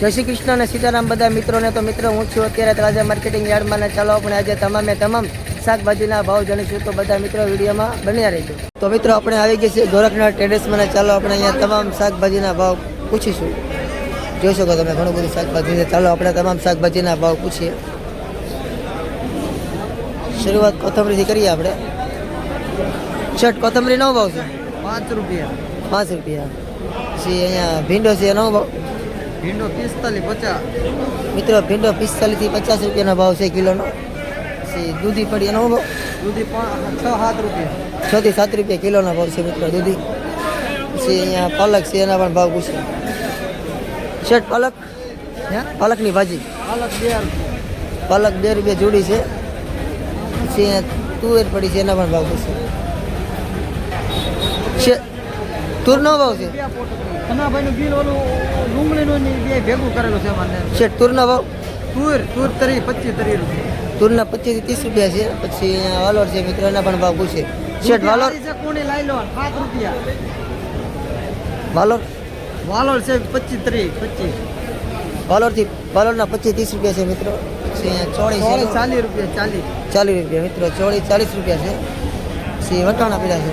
જય શ્રી કૃષ્ણ અને સીતારામ. બધા મિત્રોને તો મિત્રો હું છું અત્યારે તળાજા માર્કેટિંગ યાર્ડમાં ચાલો આપણે આજે તમામે તમામ શાકભાજીના ભાવ જાણીશું તો બધા મિત્રો વિડીયોમાં બન્યા રહીજો. તો મિત્રો આપણે આવી ગયા છીએ ગોરખનાથ ટ્રેડર્સમાં ચાલો આપણે અહીંયા તમામ શાકભાજીના ભાવ પૂછીશું. જોઈ શકો તમે ઘણું બધું શાકભાજી છે. ચાલો આપણે તમામ શાકભાજીના ભાવ પૂછીએ. શરૂઆત કોથમરીથી કરીએ આપણે. શર્ટ કોથમરી નવો ભાવ છે? પાંચ રૂપિયા. પાંચ રૂપિયા. પછી અહીંયા ભીંડો છે એનો ભાવ? ભીંડો પિસ્તાલીસ પચાસ. મિત્રો ભીંડો પિસ્તાલીસથી પચાસ રૂપિયાનો ભાવ છે કિલોનો. પછી દૂધી પડી એનો ભાવ? દૂધી છ સાત રૂપિયા. છ થી સાત રૂપિયા કિલોનો ભાવ છે મિત્રો દૂધી. પછી અહીંયા પાલક છે એના પણ ભાવ પૂછે. શેઠ પાલક? હે? પાલકની ભાજી. પાલક બે પાલક બે રૂપિયા જોડી છે. પછી અહીંયા તુવેર પડી છે એના પણ ભાવ પૂછે. તુરનો ભાવ છે. કનાભાઈનું બિલ ઓલું ડુંગળીનું બે ભેગું કરેલું છે મને શેઠ તુરનો ભાવ તુર તુર તરી પચીસ તરી રૂપિયા તુરના પચીસથી ત્રીસ રૂપિયા છે. પછી અહીંયા વાલોર છે મિત્રો એના પણ ભાવ પૂછે. શેઠ વાલોર? છે કોણી લઈ લો પાંચ રૂપિયા. વાલોર? વાલોર છે પચીસ તરી પચીસ. વાલોરથી વાલોરના પચીસ ત્રીસ રૂપિયા છે મિત્રો. પછી અહીંયા ચોળી ચાલીસ રૂપિયા ચાલીસ. ચાલીસ રૂપિયા મિત્રો ચોળી ચાલીસ રૂપિયા છે. પછી વટાણા પીડા છે.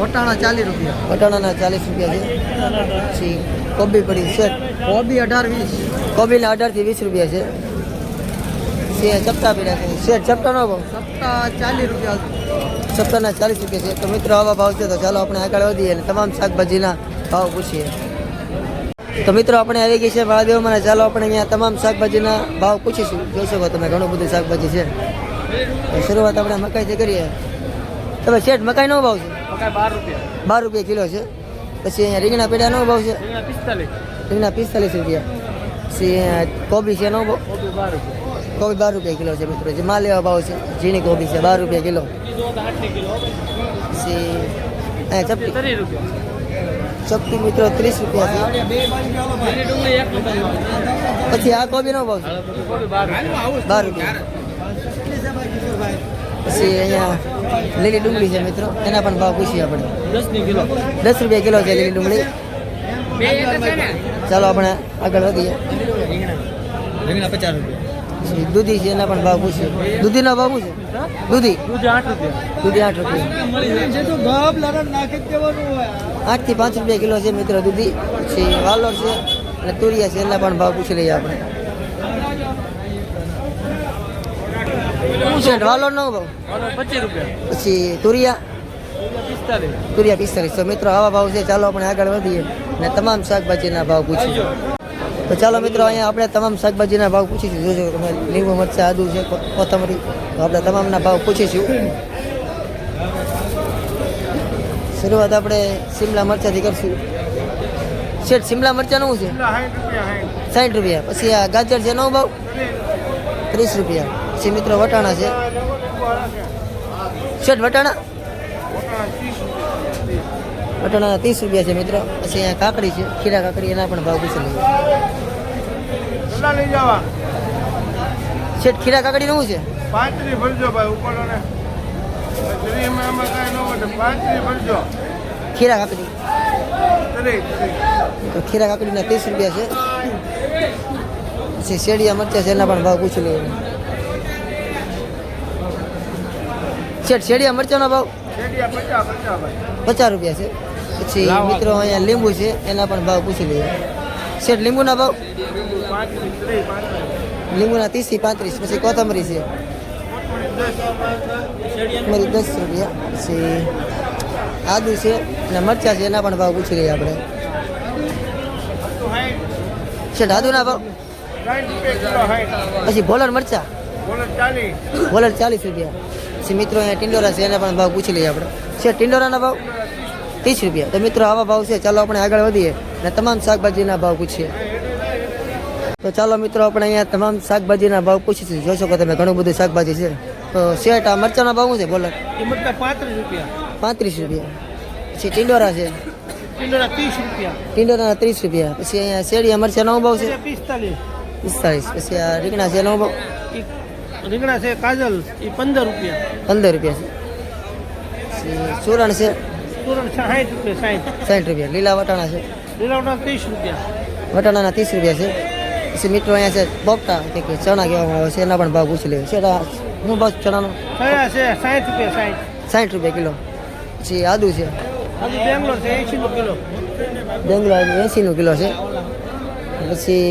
વટાણા ચાલીસ રૂપિયા. વટાણાના ચાલીસ રૂપિયા છે. પછી કોબી પડી છે. કોબી અઢાર વીસ. કોબીના અઢારથી વીસ રૂપિયા છે. અહીંયા ચપટા પીડા છે. શેઠ ચપટાનો ભાવ. સપ્તાહ ચાલીસ રૂપિયા ચપટાના ચાલીસ રૂપિયા છે. તો મિત્રો આવા ભાવ છે તો ચાલો આપણે આગળ વધીએ અને તમામ શાકભાજીના ભાવ પૂછીએ. તો મિત્રો આપણે આવી ગઈ છે મહાદેવમાં અને ચાલો આપણે અહીંયા તમામ શાકભાજીના ભાવ પૂછીશું. જોઈ શકો તમે ઘણું બધું શાકભાજી છે. શરૂઆત આપણે મકાઈથી કરીએ. તમે શેઠ મકાઈનો ભાવ છે? બાર રૂપિયા. કિલો છે. પછી અહીંયા રીંગણા પેડાનો ભાવ છે. રીંગણા પિસ્તાલીસ. રૂપિયા. પછી અહીંયા કોબી છે નો ભાવ. કોબી બાર રૂપિયા. કોબી કિલો છે મિત્રો. જે માલ લેવા ભાવ છે. ઝીણી કોબી છે બાર રૂપિયા કિલો. પછી અહીંયા ચપટી. ચપટી મિત્રો ત્રીસ રૂપિયા છે. પછી આ કોબીનો ભાવ છે. બાર રૂપિયા. પછી અહીંયા લીલી ડુંગળી છે મિત્રો. એના પણ ભાવ પૂછીએ આપણે. દસ રૂપિયા કિલો છે લીલી ડુંગળી. ચાલો આપણે આગળ વધીએ. દૂધી છે, એના પણ ભાવ પૂછીએ. દૂધીનો ભાવ પૂછ્યો દૂધી. દૂધી આઠ રૂપિયા. આઠ આઠથી પાંચ રૂપિયા કિલો છે મિત્રો દૂધી. પછી વાલોર છે, અને તુરિયા છે, એના પણ ભાવ પૂછી લઈએ આપણે. શું છે? વાલોરનો ભાવ. પચીસ રૂપિયા. પછી તુરિયા. તુરિયા પિસ્તાલીસ. મિત્રો આવા ભાવ છે. ચાલો આપણે આગળ વધીએ ને તમામ શાકભાજીના ભાવ પૂછીએ તો ચાલો મિત્રો અહીંયા આપણે તમામ શાકભાજીના ભાવ પૂછીશું. જોજો તમે લીંબુ મરચાં આદુ છે કોથમરી તો આપણે તમામના ભાવ પૂછીશું. શરૂઆત આપણે શિમલા મરચાંથી કરશું. શેઠ શિમલા મરચાં શું છે? સાઠ રૂપિયા પછી આ ગાજર છે નવ ભાવ? ત્રીસ રૂપિયા. પછી મિત્રો વટાણા છે. શેઠ વટાણા? વટાણાના ત્રીસ રૂપિયા છે મિત્રો. પછી અહીંયા કાકડી છે. ખીરા કાકડી એના પણ ભાવ પૂછી લઈએ શેઠ ખીરા કાકડી નું છે? પાંત્રી ભરજો ભાઈ ઉપર ખીરા કાકડી. ખીરા કાકડીના ત્રીસ રૂપિયા છે. પછી શેડિયા મરચા છે એના પણ ભાવ પૂછી લઈએ. શેઠ શેડિયા મરચાનો ભાવ? પચાસ રૂપિયા છે. પછી મિત્રો અહીંયા લીંબુ છે એના પણ ભાવ પૂછી લઈએ. શેઠ લીંબુના ભાવ? લીંબુના ત્રીસથી પાંત્રીસ પછી કોથમરી છે. કોથમરી દસ રૂપિયા પછી આદુ છે અને મરચાં છે એના પણ ભાવ પૂછી લઈએ આપણે. શેઠ આદુના ભાવ? પછી ભોલર મરચાં? ભોલર ચાલીસ રૂપિયા. પછી મિત્રો અહીંયા ટિંડોરા છે એના પણ ભાવ પૂછી લઈએ આપણે. છે ટિંડોરાના ભાવ? ત્રીસ રૂપિયા. તો મિત્રો આવા ભાવ છે ચાલો આપણે આગળ વધીએ અને તમામ શાકભાજીના ભાવ પૂછીએ. તો ચાલો મિત્રો આપણે અહીંયા તમામ શાકભાજીના ભાવ પૂછીશું જોશો કે તમે ઘણું બધું શાકભાજી છે. તો શેઠ આ મરચાંના ભાવ શું છે? બોલો. પાંત્રીસ રૂપિયા. પાંત્રીસ રૂપિયા. પછી ટિંડોરા છે. ટિંડોરા ત્રીસ રૂપિયા. ટિંડોરાના ત્રીસ રૂપિયા. પછી અહીંયા શેડિયા મરચાનો ભાવ છે? પિસ્તાલીસ. પિસ્તાલીસ. પછી આ રીંગણા છે નવો ભાવ? રીંગણા છે કાજલ એ પંદર રૂપિયા. પંદર રૂપિયા સુરણ છે. સુરણ સાઠ રૂપિયા સાઠ. સાઠ રૂપિયા. લીલા વટાણા છે. લીલાવટા ત્રીસ રૂપિયા. વટાણાના ત્રીસ રૂપિયા છે. પછી મિત્રો અહીંયા છે બોપટા કે ચણા કહેવામાં આવે છે એના પણ ભાવ પૂછી લે. છે શું બસ ચણાનો? ચણા છે સાઠ રૂપિયા સાઠ. સાઠ રૂપિયા કિલો. પછી આદુ છે. બેંગ્લોર છે એસી નો કિલો. બેંગ્લોર એંસીનું કિલો છે. પછી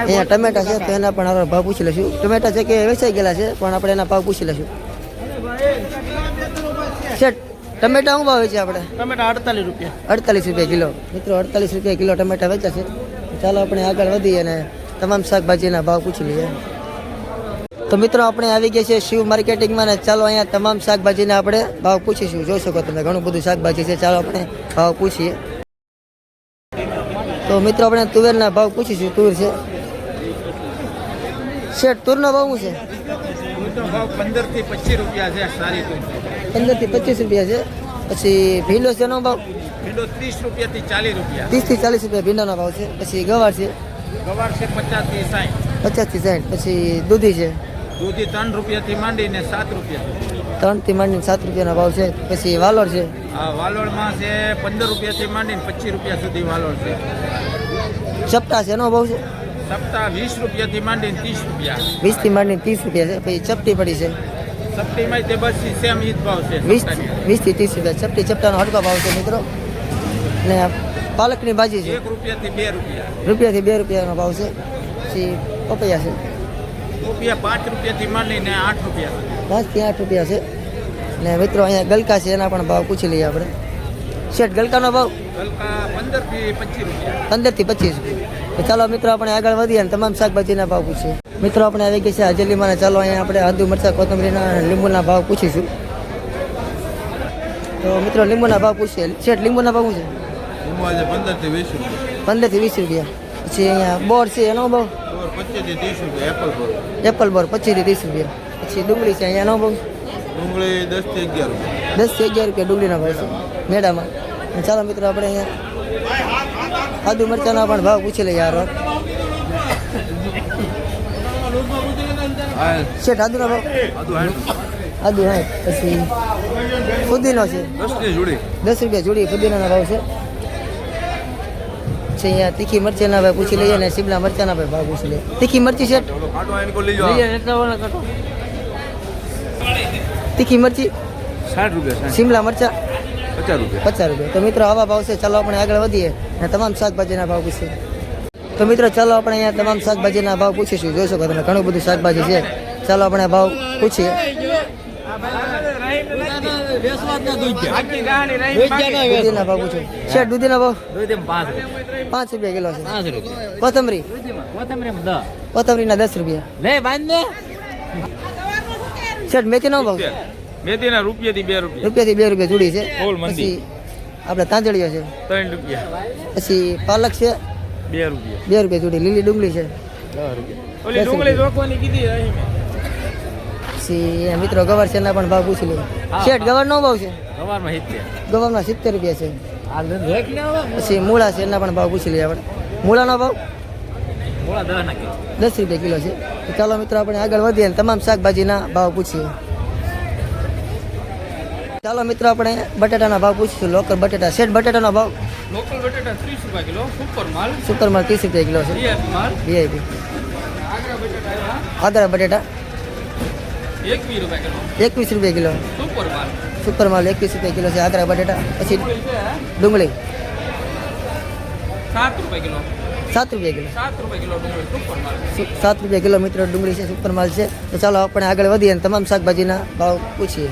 અહીંયા ટમેટા છે તો એના પણ આપણે ભાવ પૂછી લઈશું. ટમેટા છે કે વેચાઈ ગયેલા છે પણ આપણે એના ભાવ પૂછી લઈશું. શેઠ ટમેટા શું ભાવ છે આપણે? ટમેટા અડતાલીસ રૂપિયા. અડતાલીસ રૂપિયા કિલો. મિત્રો અડતાલીસ રૂપિયા કિલો ટમેટા વેચાશે ચાલો આપણે આગળ વધીએ અને તમામ શાકભાજીના ભાવ પૂછી લઈએ. તો મિત્રો આપણે આવી ગયા છે શિવ માર્કેટિંગમાં ને ચાલો અહીંયા તમામ શાકભાજીના આપણે ભાવ પૂછીશું. જોઈ શકો તમે ઘણું બધું શાકભાજી છે. ચાલો આપણે ભાવ પૂછીએ. તો મિત્રો, આપણે તુવેરના ભાવ પૂછીશું તુર છે. શેઠ તુરનો ભાવ શું છે? પંદરથી પચીસ રૂપિયા છે. સારી પચીસ રૂપિયા છે પછી ભીંડો છે એનો ભાવ? ભીલો ત્રીસ રૂપિયા થી ચાલીસ રૂપિયા ત્રીસથી ચાલીસ રૂપિયા ભીંડાનો ભાવ છે. પછી ગવાર છે. ગવાર છે પચાસથી સાઠ પચાસથી સાઠ. પછી દૂધી છે. દૂધી ત્રણ રૂપિયા થી માંડીને સાત રૂપિયા. ત્રણથી માંડીને સાત રૂપિયાનો ભાવ છે પછી વાલોર છે. વાલોળમાં છે પંદર રૂપિયા થી માંડીને પચીસ રૂપિયા સુધી વાલોળ છે. ચપટા છે એનો ભાવ છે? ચપટા વીસ રૂપિયા થી માંડીને ત્રીસ રૂપિયા. વીસથી માંડીને ત્રીસ રૂપિયા છે પછી ચપટી પડી છે. ચપટીમાં તે બસ સેમ ઈ ભાવ છે. વીસથી ત્રીસ રૂપિયા ચપટી ચપટાનો હડકો ભાવ છે મિત્રો. ને પાલકની ભાજી છે. એક રૂપિયા થી બે રૂપિયા. રૂપિયાથી બે રૂપિયાનો ભાવ છે પછી પપૈયા છે. રૂપિયા પાંચ રૂપિયાથી માંડીને આઠ રૂપિયા. પાંચથી આઠ રૂપિયા છે. ને મિત્રો અહીંયા ગલકા છે એના પણ ભાવ પૂછી લઈએ આપણે. શેઠ ગલકાનો ભાવ? ગલકા પંદરથી પચીસ રૂપિયા. પંદરથી પચીસ ચાલો મિત્રો આપણે આગળ વધીએ અને તમામ શાકભાજીના ભાવ પૂછીએ. મિત્રો આપણે આવી ગયા છે હાજલીમાં ચાલો અહીંયા આપણે આદુ મરચા કોથમરીના લીંબુના ભાવ પૂછીશું. તો મિત્રો લીંબુના ભાવ પૂછીએ. શેઠ લીંબુના ભાવ શું છે? પંદરથી પંદરથી વીસ રૂપિયા. પછી અહીંયા. બોર છે એનો ભાવ એપલ બોર. પચીસથી ત્રીસ રૂપિયા. પછી ડુંગળી છે અહીંયા એનો ભાવ ડુંગળી દસથી અગિયાર રૂપિયા. દસથી અગિયાર રૂપિયા ડુંગળીના ભાવ છે મેળામાં. ચાલો મિત્રો આપણે અહીંયા આદુ મરચાના પણ ભાવ પૂછી લઈએ યાર શેઠ આદુના ભાવ? આદુ હા પછી ફુદીનો છે. દસ રૂપિયા જોડી ફુદીનાના ભાવ છે. છે અહીંયા તીખી મરચાના ભાઈ પૂછી લઈએ અને શિમલા મરચાના ભાઈ ભાવ પૂછી લઈએ. તીખી મરચી જાઓ તીખી મરચી? સાઠ રૂપિયા શિમલા મરચા? પચાસ રૂપિયા. પચાસ રૂપિયા. તો મિત્રો આવા ભાવ છે. ચાલો આપણે આગળ વધીએ અને તમામ શાકભાજીના ભાવ પૂછીએ. તો મિત્રો ચાલો આપણે અહીંયા તમામ શાકભાજીના ભાવ પૂછીશું. જોઈ શકો તમે ઘણું બધું શાકભાજી છે. ચાલો આપણે ભાવ પૂછીએ. દૂધીના ભાવ પૂછો શેઠ દૂધીના ભાવ પાંચ રૂપિયા. કિલો છે. કોથમરી? કોથમરીના દસ રૂપિયા. શેઠ મેથીનો ભાવ? મેથીના રૂપિયા થી બે રૂપિયા. રૂપિયાથી બે રૂપિયા જોડી છે. પછી આપણે તાંજળીઓ છે. ત્રણ રૂપિયા. પછી પાલક છે. બે રૂપિયા. બે રૂપિયા જોડી લીલી ડુંગળી છે. ઓલી ડુંગળી રોકવાની કીધી. પછી મિત્રો ગવાર છે પણ ભાવ પૂછી લઈએ શેઠ ગવારનો ભાવ છે? સવારમાં હિત્તેર ગવારના સિત્તેર રૂપિયા છે. પછી મૂળા છે એના પણ ભાવ પૂછી લઈએ આપણે. મૂળાનો ભાવ? દસ રૂપિયા કિલો છે. ચાલો મિત્રો આપણે આગળ વધીએ અને તમામ શાકભાજીના ભાવ પૂછીએ. ચાલો મિત્રો આપણે બટાટાના ભાવ પૂછીશું. લોકલ બટાટા. શેઠ બટાટાનો ભાવ? લોકલ બટાટા ત્રીસ રૂપિયા કિલો. સુપર માલ. સુપર માલ ત્રીસ રૂપિયા કિલો છે. વીઆઈપી આદરા બટાટા. એકવીસ રૂપિયા કિલો. એકવીસ રૂપિયા કિલો. સુપર માલ. સુપર માલ એકવીસ રૂપિયા કિલો છે. આદરા બટાટા પછી ડુંગળી. સાત રૂપિયા કિલો. સાત રૂપિયા કિલો. સાત રૂપિયા કિલો મીટર ડુંગળી છે સુપર માલ છે. તો ચાલો આપણે આગળ વધીએ અને તમામ શાકભાજીના ભાવ પૂછીએ.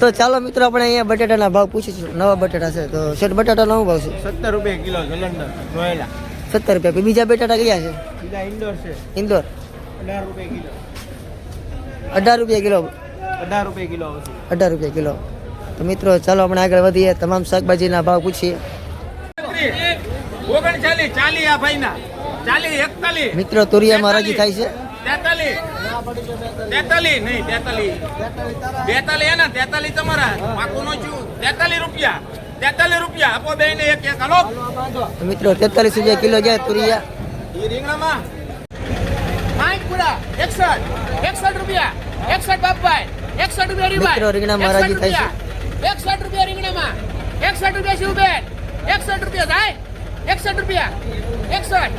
તો ચાલો મિત્રો આપણે અહીંયા બટાટાના ભાવ પૂછીશું. નવા બટાટા છે. તો શેઠ બટાટાનો શું ભાવ છે? સત્તર રૂપિયા કિલો જલંધર રોયેલા સત્તર રૂપિયા. બીજા બટાટા કયા છે? બીજા ઇન્દોર છે. ઇન્દોર. અઢાર રૂપિયા કિલો. અઢાર રૂપિયા કિલો. અઢાર રૂપિયા કિલો આવશે. અઢાર રૂપિયા કિલો. તો મિત્રો ચાલો આપણે આગળ વધીએ. તમામ શાકભાજીના ભાવ પૂછીએ. મિત્રો તુરિયામાં રાજી થાય છે? મિત્રો તેતાલીસ રૂપિયા કિલો જાય તુરિયા. રીંગણામાં. એકસઠ. એકસઠ રૂપિયા. એકસઠ બાપભાઈ. એકસઠ રૂપિયા રીંગણા. રીંગણામાં રાજી થાય છે એકસઠ રૂપિયા રીંગણામાં. એકસઠ રૂપિયા શિવબેન. એકસઠ રૂપિયા થાય. એકસઠ રૂપિયા. એકસઠ.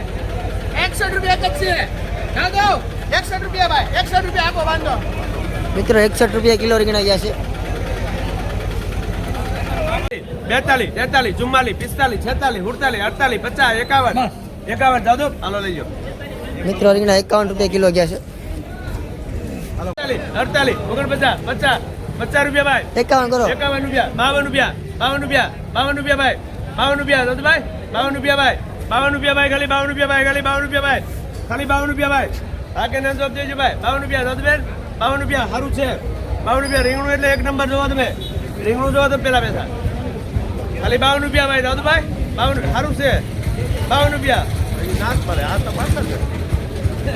એકસઠ રૂપિયા એક જ છે ના દો એકસઠ રૂપિયા ભાઈ. એકસઠ રૂપિયા આપો વાંધો. મિત્રો એકસઠ રૂપિયા કિલો રીંગણા ગયા છે. બેતાલીસ તેતાલીસ ચુમ્માલીસ પિસ્તાલીસ છેતાલીસ સુડતાલીસ અડતાલીસ પચાસ એકાવન. એકાવન દાદુ હાલો લઈ જાઓ મિત્રો રીંગણા એકાવન રૂપિયા કિલો ગયા છે. અડતાલીસ અડતાલીસ ઓગણપચાસ પચાસ પચાસ રૂપિયા ભાઈ. એકાવન કરો. એકાવન રૂપિયા બાવન રૂપિયા બાવન રૂપિયા બાવન રૂપિયા ભાઈ. બાવન રૂપિયા દાદુભાઈ બાવન રૂપિયા ભાઈ. બાવન રૂપિયા ભાઈ ખાલી બાવન રૂપિયા ભાઈ ખાલી બાવન રૂપિયા ભાઈ. ખાલી બાવન રૂપિયા ભાઈ. હા કે ના જવાબ દેજો ભાઈ? બાવન રૂપિયા દાદુબેન બાવન રૂપિયા સારું છે. બાવન રૂપિયા રીંગણું એટલે એક નંબર જોવા તમે. રીંગણું જોવા તો પેલા પૈસા ખાલી બાવન રૂપિયા ભાઈ દાદુભાઈ બાવન સારું છે. બાવન રૂપિયા.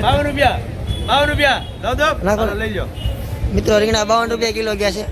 બાવન રૂપિયા. બાવન રૂપિયા. લઈ લો મિત્રો રીંગણા બાવન રૂપિયા કિલો ગયા છે.